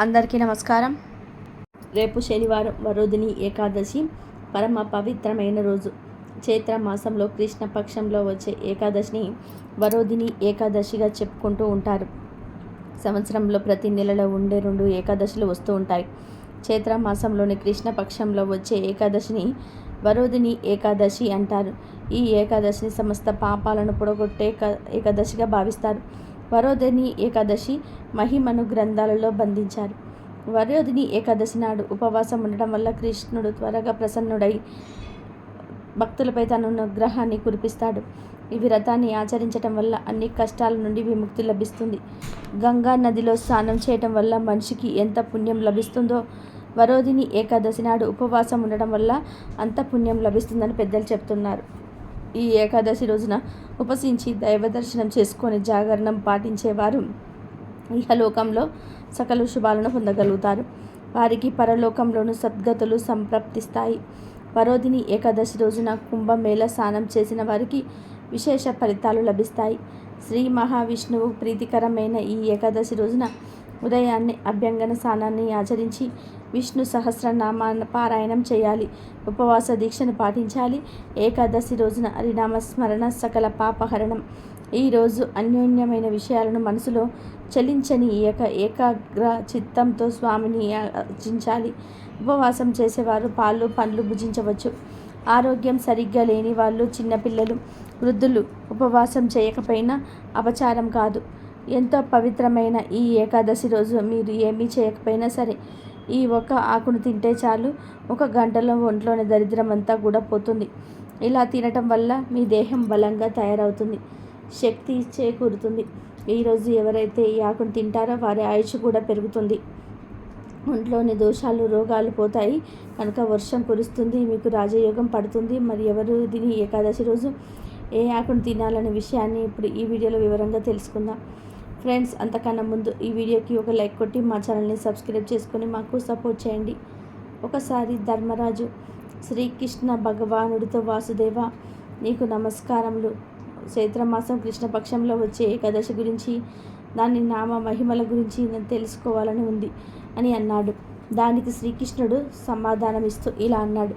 అందరికీ నమస్కారం. రేపు శనివారం వరుదిని ఏకాదశి పరమ పవిత్రమైన రోజు. చైత్ర మాసంలో కృష్ణపక్షంలో వచ్చే ఏకాదశిని వరోధిని ఏకాదశిగా చెప్పుకుంటూ ఉంటారు. సంవత్సరంలో ప్రతి నెలలో ఉండే రెండు ఏకాదశులు వస్తూ ఉంటాయి. చైత్ర మాసంలోని కృష్ణపక్షంలో వచ్చే ఏకాదశిని వరోధిని ఏకాదశి అంటారు. ఈ ఏకాదశిని సమస్త పాపాలను పొడగొట్టే ఏకాదశిగా భావిస్తారు. వరోధిని ఏకాదశి మహిమను గ్రంథాలలో బంధించారు. వరోధిని ఏకాదశి నాడు ఉపవాసం ఉండటం వల్ల కృష్ణుడు త్వరగా ప్రసన్నుడై భక్తులపై తన అనుగ్రహాన్ని కురిపిస్తాడు. ఈ వ్రతాన్ని ఆచరించటం వల్ల అన్ని కష్టాల నుండి విముక్తి లభిస్తుంది. గంగా నదిలో స్నానం చేయటం వల్ల మనిషికి ఎంత పుణ్యం లభిస్తుందో వరోధిని ఏకాదశి నాడు ఉపవాసం ఉండటం వల్ల అంత పుణ్యం లభిస్తుందని పెద్దలు చెప్తున్నారు. ఈ ఏకాదశి రోజున ఉపసించి దైవ దర్శనం చేసుకొని జాగరణం పాటించేవారు. ఇహలోకంలో సకల శుభాలను పొందగలుగుతారు. వారికి పరలోకంలోను సద్గతులు సంప్రాప్తిస్తాయి. పరోధిని ఏకాదశి రోజున కుంభమేళ స్నానం చేసిన వారికి విశేష ఫలితాలు లభిస్తాయి. శ్రీ మహావిష్ణువు ప్రీతికరమైన ఈ ఏకాదశి రోజున ఉదయాన్నే అభ్యంగన స్నానాన్ని ఆచరించి విష్ణు సహస్రనామాన పారాయణం చేయాలి. ఉపవాస దీక్షను పాటించాలి. ఏకాదశి రోజున హరినామ స్మరణ సకల పాపహరణం. ఈరోజు అన్యోన్యమైన విషయాలను మనసులో చలించని ఏక ఏకాగ్ర చిత్తంతో స్వామిని అర్చించాలి ఉపవాసం చేసేవారు పాలు పండ్లు భుజించవచ్చు. ఆరోగ్యం సరిగ్గా లేని వాళ్ళు చిన్నపిల్లలు వృద్ధులు ఉపవాసం చేయకపోయినా అపచారం కాదు. ఎంతో పవిత్రమైన ఈ ఏకాదశి రోజు మీరు ఏమీ చేయకపోయినా సరే ఈ ఒక ఆకును తింటే చాలు. ఒక గంటలో ఒంట్లోని దరిద్రం అంతా కూడా పోతుంది. ఇలా తినటం వల్ల మీ దేహం బలంగా తయారవుతుంది. శక్తి చేకూరుతుంది. ఈరోజు ఎవరైతే ఈ ఆకును తింటారో వారి ఆయుష్ కూడా పెరుగుతుంది. ఒంట్లోని దోషాలు రోగాలు పోతాయి. కనుక వర్షం కురుస్తుంది మీకు రాజయోగం పడుతుంది. మరి ఎవరు దీని ఏకాదశి రోజు ఏ ఆకును తినాలనే విషయాన్ని ఇప్పుడు ఈ వీడియోలో వివరంగా తెలుసుకుందాం. ఫ్రెండ్స్ అంతకన్నా ముందు ఈ వీడియోకి ఒక లైక్ కొట్టి మా ఛానల్ని సబ్స్క్రైబ్ చేసుకొని మాకు సపోర్ట్ చేయండి. ఒకసారి ధర్మరాజు శ్రీకృష్ణ భగవానుడితో వాసుదేవ నీకు నమస్కారములు. చైత్రమాసం కృష్ణపక్షంలో వచ్చే ఏకాదశి గురించి దాని నామ మహిమల గురించి నేను తెలుసుకోవాలని ఉంది అని అన్నాడు. దానికి శ్రీకృష్ణుడు సమాధానమిస్తూ ఇలా అన్నాడు.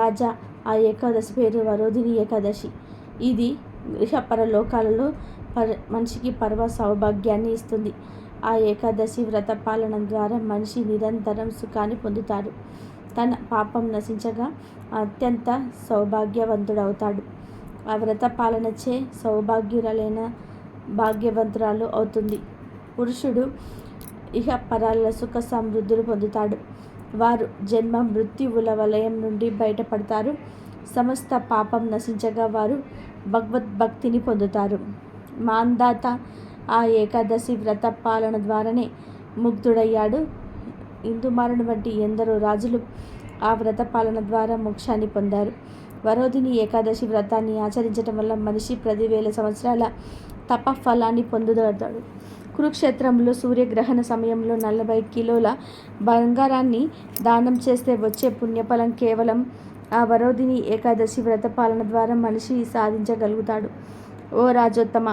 రాజా ఆ ఏకాదశి పేరు వరోధిని ఏకాదశి. ఇది గృహపర లోకాలలో పర మనిషికి పర్వ సౌభాగ్యాన్ని ఇస్తుంది. ఆ ఏకాదశి వ్రత పాలన ద్వారా మనిషి నిరంతరం సుఖాన్ని పొందుతాడు. తన పాపం నశించగా అత్యంత సౌభాగ్యవంతుడవుతాడు. ఆ వ్రత పాలనచే సౌభాగ్యురాలైన భాగ్యవంతురాలు అవుతుంది. పురుషుడు ఇహ పరాల సుఖ సమృద్ధులు పొందుతాడు. వారు జన్మ మృత్యువుల వలయం నుండి బయటపడతారు. సమస్త పాపం నశించగా వారు భగవద్భక్తిని పొందుతారు. మాందాత. ఆ ఏకాదశి వ్రత పాలన ద్వారానే ముగ్ధుడయ్యాడు. ఇందుమారుని వంటి ఎందరో రాజులు ఆ వ్రత పాలన ద్వారా మోక్షాన్ని పొందారు. వరోధిని ఏకాదశి వ్రతాన్ని ఆచరించడం వల్ల మనిషి పదివేల సంవత్సరాల తప ఫలాన్ని పొందుతాడు. కురుక్షేత్రంలో సూర్యగ్రహణ సమయంలో నలభై కిలోల బంగారాన్ని దానం చేస్తే వచ్చే పుణ్యఫలం కేవలం ఆ వరోధిని ఏకాదశి వ్రత పాలన ద్వారా మనిషి సాధించగలుగుతాడు. ఓ రాజోత్తమ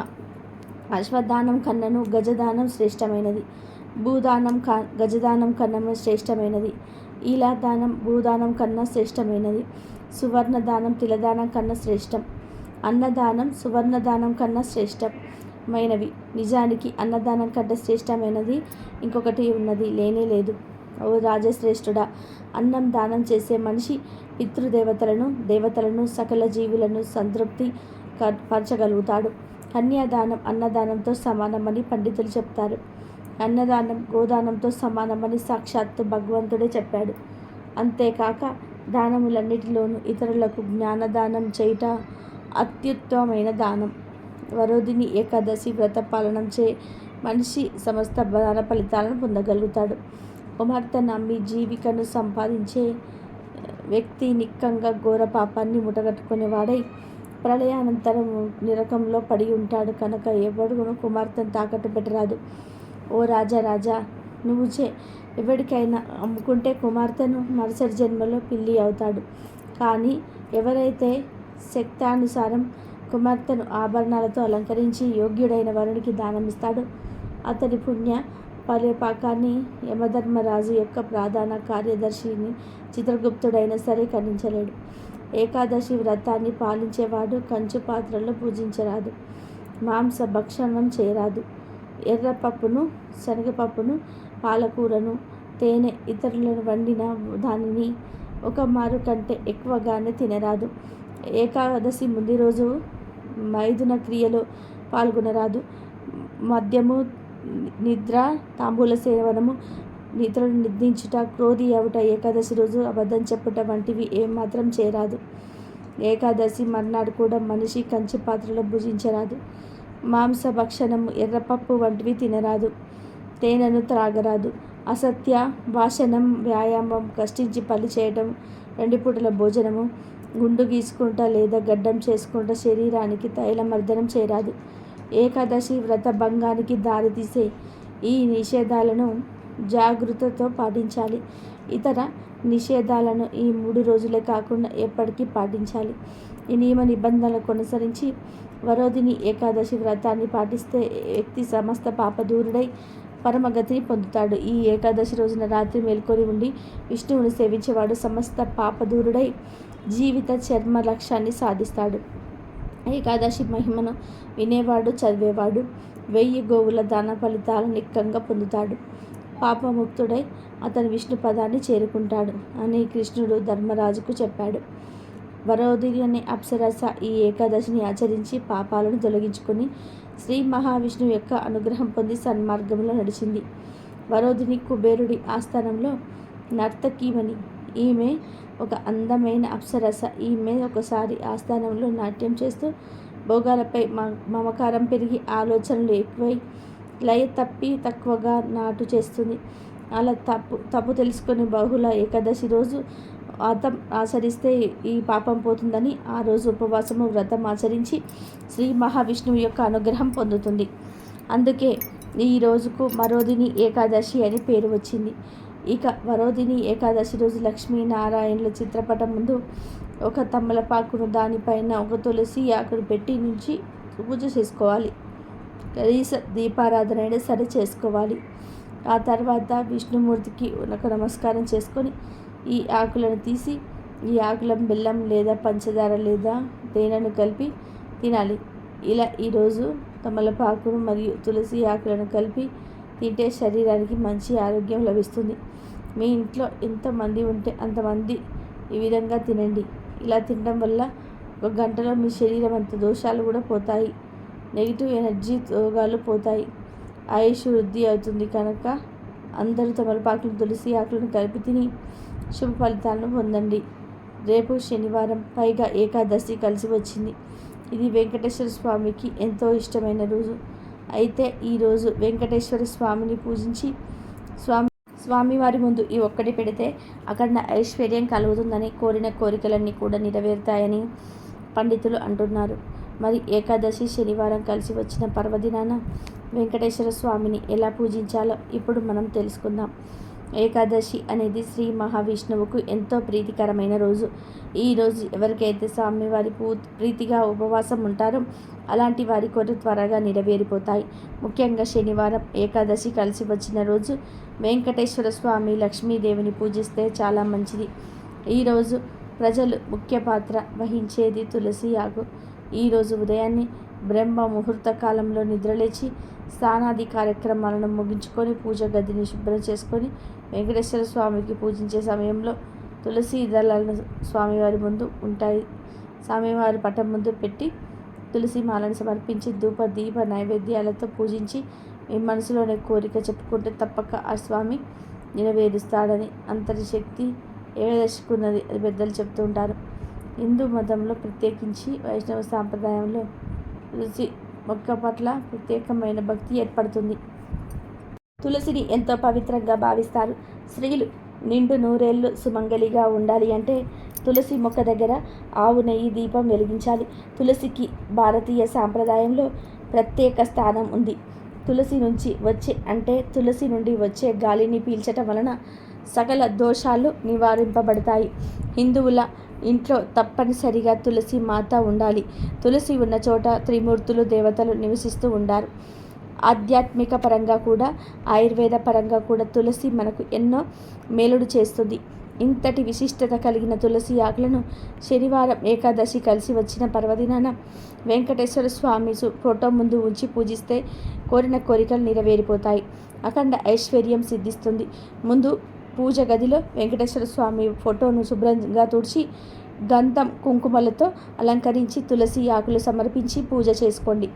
అశ్వదానం కన్నను గజదానం శ్రేష్టమైనది. భూదానం క గజదానం కన్నము శ్రేష్టమైనది. ఇలా దానం భూదానం కన్నా శ్రేష్టమైనది. సువర్ణదానం తిలదానం కన్నా శ్రేష్టం. అన్నదానం సువర్ణదానం కన్నా శ్రేష్టమైనవి. నిజానికి అన్నదానం కంటే శ్రేష్టమైనది ఇంకొకటి ఉన్నది లేనే లేదు. ఓ రాజశ్రేష్ఠుడా అన్నం దానం చేసే మనిషి పితృదేవతలను దేవతలను సకల జీవులను సంతృప్తి పరచగలుగుతాడు. కన్యాదానం అన్నదానంతో సమానమని పండితులు చెప్తారు. అన్నదానం గోదానంతో సమానమని సాక్షాత్తు భగవంతుడే చెప్పాడు. అంతేకాక దానములన్నిటిలోనూ ఇతరులకు జ్ఞానదానం చేయుట అత్యుత్తమైన దానం. వరోధిని ఏకాదశి వ్రత పాలనం చే మనిషి సమస్త దాన ఫలితాలను పొందగలుగుతాడు. కుమార్తె నమ్మి జీవికను సంపాదించే వ్యక్తి నిక్కంగా ఘోర పాపాన్ని ముటగట్టుకునేవాడై ప్రళయానంతరం నిరకంలో పడి ఉంటాడు కనుక ఎవడును కుమార్తెను తాకట్టు పెట్టరాదు. ఓ రాజా రాజా నువ్వు చే ఎవరికైనా అమ్ముకుంటే కుమార్తెను మరుసటి జన్మలో పిల్లి అవుతాడు. కానీ ఎవరైతే శక్తానుసారం కుమార్తెను ఆభరణాలతో అలంకరించి యోగ్యుడైన వరునికి దానమిస్తాడు అతని పుణ్య పర్యపాకాన్ని యమధర్మరాజు యొక్క ప్రధాన కార్యదర్శిని చిత్రగుప్తుడైనా సరే ఖండించలేడు. ఏకాదశి వ్రతాన్ని పాలించేవాడు కంచు పాత్రలో పూజించరాదు. మాంస భక్షణం చేయరాదు. ఎర్రపప్పును శనగపప్పును పాలకూరను తేనె ఇతరులను వండిన దానిని ఒక మారు కంటే ఎక్కువగానే తినరాదు. ఏకాదశి ముందు రోజు మైదున క్రియలో పాల్గొనరాదు. మద్యము నిద్ర తాంబూల సేవనము నిద్రను నిద్రించుట క్రోధి అవుట ఏకాదశి రోజు అబద్ధం చెప్పుట వంటివి ఏమాత్రం చేరాదు ఏకాదశి మర్నాడు కూడా మనిషి కంచి పాత్రలో భుజించరాదు. మాంస భక్షణము ఎర్రపప్పు వంటివి తినరాదు. తేనెను త్రాగరాదు. అసత్య భాషణం వ్యాయామం కష్టించి పని చేయటం రెండు పూటల భోజనము గుండు గీసుకుంటా లేదా గడ్డం చేసుకుంటా శరీరానికి తైలమర్దనం చేరాదు ఏకాదశి వ్రత భంగానికి దారితీసే ఈ నిషేధాలను జాగృతతో పాటించాలి. ఇతర నిషేధాలను ఈ మూడు రోజులే కాకుండా ఎప్పటికీ పాటించాలి. ఈ నియమ నిబంధనలు కొనసరించి వరోధిని ఏకాదశి వ్రతాన్ని పాటిస్తే వ్యక్తి సమస్త పాపదూరుడై పరమగతిని పొందుతాడు. ఈ ఏకాదశి రోజున రాత్రి మేల్కొని ఉండి విష్ణువుని సేవించేవాడు సమస్త పాపదూరుడై జీవిత చర్మ లక్ష్యాన్ని సాధిస్తాడు. ఏకాదశి మహిమను వినేవాడు చదివేవాడు వెయ్యి గోవుల దాన ఫలితాలను నిక్కంగా పొందుతాడు. పాపముక్తుడై అతను విష్ణు పదాన్ని చేరుకుంటాడు అని కృష్ణుడు ధర్మరాజుకు చెప్పాడు. వరోధిని అనే అప్సరస ఈ ఏకాదశిని ఆచరించి పాపాలను తొలగించుకొని శ్రీ మహావిష్ణువు యొక్క అనుగ్రహం పొంది సన్మార్గంలో నడిచింది. వరోధిని కుబేరుడి ఆస్థానంలో నర్తకీమని ఈమె ఒక అందమైన అప్సరస ఈమె ఒకసారి ఆస్థానంలో నాట్యం చేస్తూ భోగాలపై మమకారం పెరిగి ఆలోచనలు ఎక్కువై లయ తప్పి తక్కువగా నాటు చేస్తుంది. అలా తప్పు తప్పు తెలుసుకొని బహుళ ఏకాదశి రోజు వ్రతం ఆచరిస్తే ఈ పాపం పోతుందని ఆ రోజు ఉపవాసము వ్రతం ఆచరించి శ్రీ మహావిష్ణువు యొక్క అనుగ్రహం పొందుతుంది. అందుకే ఈ రోజుకు మరోదిని ఏకాదశి అని పేరు వచ్చింది. ఇక వరోదిని ఏకాదశి రోజు లక్ష్మీనారాయణుల చిత్రపటం ముందు ఒక తమలపాకును దానిపైన ఒక తులసి ఆకును పెట్టి నుంచి పూజ చేసుకోవాలి. కనీస దీపారాధన అయినా సరే చేసుకోవాలి. ఆ తర్వాత విష్ణుమూర్తికి ఒక నమస్కారం చేసుకొని ఈ ఆకులను తీసి ఈ ఆకుల బెల్లం లేదా పంచదార లేదా తేనెను కలిపి తినాలి. ఇలా ఈరోజు తమలపాకును మరియు తులసి ఆకులను కలిపి తింటే శరీరానికి మంచి ఆరోగ్యం లభిస్తుంది. మీ ఇంట్లో ఎంతమంది ఉంటే అంతమంది ఈ విధంగా తినండి. ఇలా తినడం వల్ల ఒక గంటలో మీ శరీరం అంత దోషాలు కూడా పోతాయి. నెగిటివ్ ఎనర్జీ రోగాలు పోతాయి. ఆయుష్ వృద్ధి అవుతుంది కనుక అందరూ తమలపాకులు తులసి ఆకులను కలిపి తిని శుభ ఫలితాలను పొందండి. రేపు శనివారం పైగా ఏకాదశి కలిసి వచ్చింది. ఇది వెంకటేశ్వర స్వామికి ఎంతో ఇష్టమైన రోజు. అయితే ఈరోజు వెంకటేశ్వర స్వామిని పూజించి స్వామి స్వామివారి ముందు ఈ ఒక్కటి పెడితే అక్కడ ఐశ్వర్యం కలుగుతుందని కోరిన కోరికలన్నీ కూడా నెరవేరుతాయని పండితులు అంటున్నారు. మరి ఏకాదశి శనివారం కలిసి వచ్చిన పర్వదినాన వెంకటేశ్వర స్వామిని ఎలా పూజించాలో ఇప్పుడు మనం తెలుసుకుందాం. ఏకాదశి అనేది శ్రీ మహావిష్ణువుకు ఎంతో ప్రీతికరమైన రోజు. ఈ రోజు ఎవరికైతే స్వామివారి పూ ప్రీతిగా ఉపవాసం ఉంటారో అలాంటి వారి కోరిక త్వరగా నెరవేరిపోతాయి. ముఖ్యంగా శనివారం ఏకాదశి కలిసి వచ్చిన రోజు వెంకటేశ్వర స్వామి లక్ష్మీదేవిని పూజిస్తే చాలా మంచిది. ఈరోజు ప్రజలు ముఖ్య పాత్ర వహించేది తులసి ఆకు ఈరోజు ఉదయాన్నే బ్రహ్మ ముహూర్త కాలంలో నిద్రలేచి స్నానాది కార్యక్రమాలను ముగించుకొని పూజ గదిని శుభ్రం చేసుకొని వెంకటేశ్వర స్వామికి పూజించే సమయంలో తులసి దళాలను స్వామివారి ముందు ఉంటాయి. స్వామివారి పటం ముందు పెట్టి తులసి మాలను సమర్పించి ధూప దీప నైవేద్యాలతో పూజించి మీ మనసులోనే కోరిక చెప్పుకుంటే తప్పక ఆ స్వామి నెరవేరుస్తాడని అంతటి శక్తి ఏదర్శకున్నది అది పెద్దలు చెప్తూ ఉంటారు. హిందూ మతంలో ప్రత్యేకించి వైష్ణవ సాంప్రదాయంలో తులసి మొక్క పట్ల ప్రత్యేకమైన భక్తి ఏర్పడుతుంది. తులసిని ఎంతో పవిత్రంగా భావిస్తారు. స్త్రీలు నిండు నూరేళ్ళు సుమంగలిగా ఉండాలి అంటే తులసి మొక్క దగ్గర ఆవు నెయ్యి దీపం వెలిగించాలి. తులసికి భారతీయ సాంప్రదాయంలో ప్రత్యేక స్థానం ఉంది. తులసి నుంచి వచ్చే అంటే తులసి నుండి వచ్చే గాలిని పీల్చటం వలన సకల దోషాలు నివారింపబడతాయి. హిందువుల ఇంట్లో తప్పనిసరిగా తులసి మాత ఉండాలి. తులసి ఉన్న చోట త్రిమూర్తులు దేవతలు నివసిస్తూ ఉండారు. ఆధ్యాత్మిక పరంగా కూడా ఆయుర్వేద పరంగా కూడా తులసి మనకు ఎన్నో మేలుడు చేస్తుంది. ఇంతటి విశిష్టత కలిగిన తులసి ఆకులను శనివారం ఏకాదశి కలిసి వచ్చిన పర్వదినాన వెంకటేశ్వర స్వామి ఫోటో ముందు ఉంచి పూజిస్తే కోరిన కోరికలు నెరవేరిపోతాయి. అఖండ ఐశ్వర్యం సిద్ధిస్తుంది. ముందు పూజ గదిలో వెంకటేశ్వర స్వామి ఫోటోను శుభ్రంగా తుడిచి గంధం కుంకుమలతో అలంకరించి తులసి ఆకులు సమర్పించి పూజ చేసుకోండి.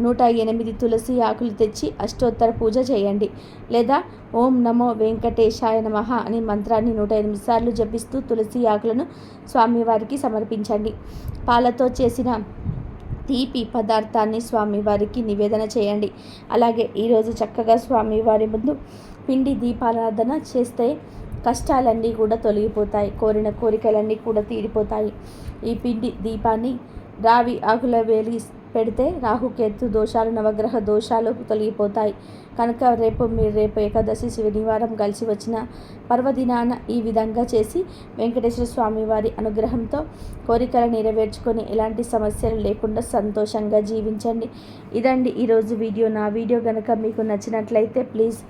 నూట ఎనిమిది తులసి ఆకులు తెచ్చి అష్టోత్తర పూజ చేయండి. లేదా ఓం నమో వెంకటేశాయ నమ అనే మంత్రాన్ని నూట ఎనిమిది సార్లు జపిస్తూ తులసి ఆకులను స్వామివారికి సమర్పించండి. పాలతో చేసిన తీపి పదార్థాన్ని స్వామివారికి నివేదన చేయండి. అలాగే ఈరోజు చక్కగా స్వామివారి ముందు పిండి దీపారాధన చేస్తే కష్టాలన్నీ కూడా తొలగిపోతాయి కోరిన కోరికలన్నీ కూడా తీరిపోతాయి. ఈ పిండి దీపాన్ని రావి ఆకుల వేలి పెడితే రాహుకేతు దోషాలు నవగ్రహ దోషాలు తొలగిపోతాయి. కనుక రేపు మీరు రేపు ఏకాదశి శనివారం కలిసి వచ్చిన పర్వదినాన ఈ విధంగా చేసి వెంకటేశ్వర స్వామి వారి అనుగ్రహంతో కోరికలు నెరవేర్చుకొని ఎలాంటి సమస్యలు లేకుండా సంతోషంగా జీవించండి. ఇదండి ఈరోజు వీడియో. నా వీడియో కనుక మీకు నచ్చినట్లయితే ప్లీజ్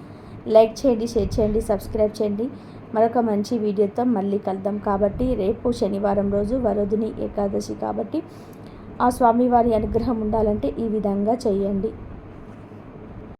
లైక్ చేయండి షేర్ చేయండి సబ్స్క్రైబ్ చేయండి. మరొక మంచి వీడియోతో మళ్ళీ కలుద్దాం. కాబట్టి రేపు శనివారం రోజు వరోధిని ఏకాదశి కాబట్టి ఆ స్వామివారి అనుగ్రహం ఉండాలంటే ఈ విధంగా చేయండి.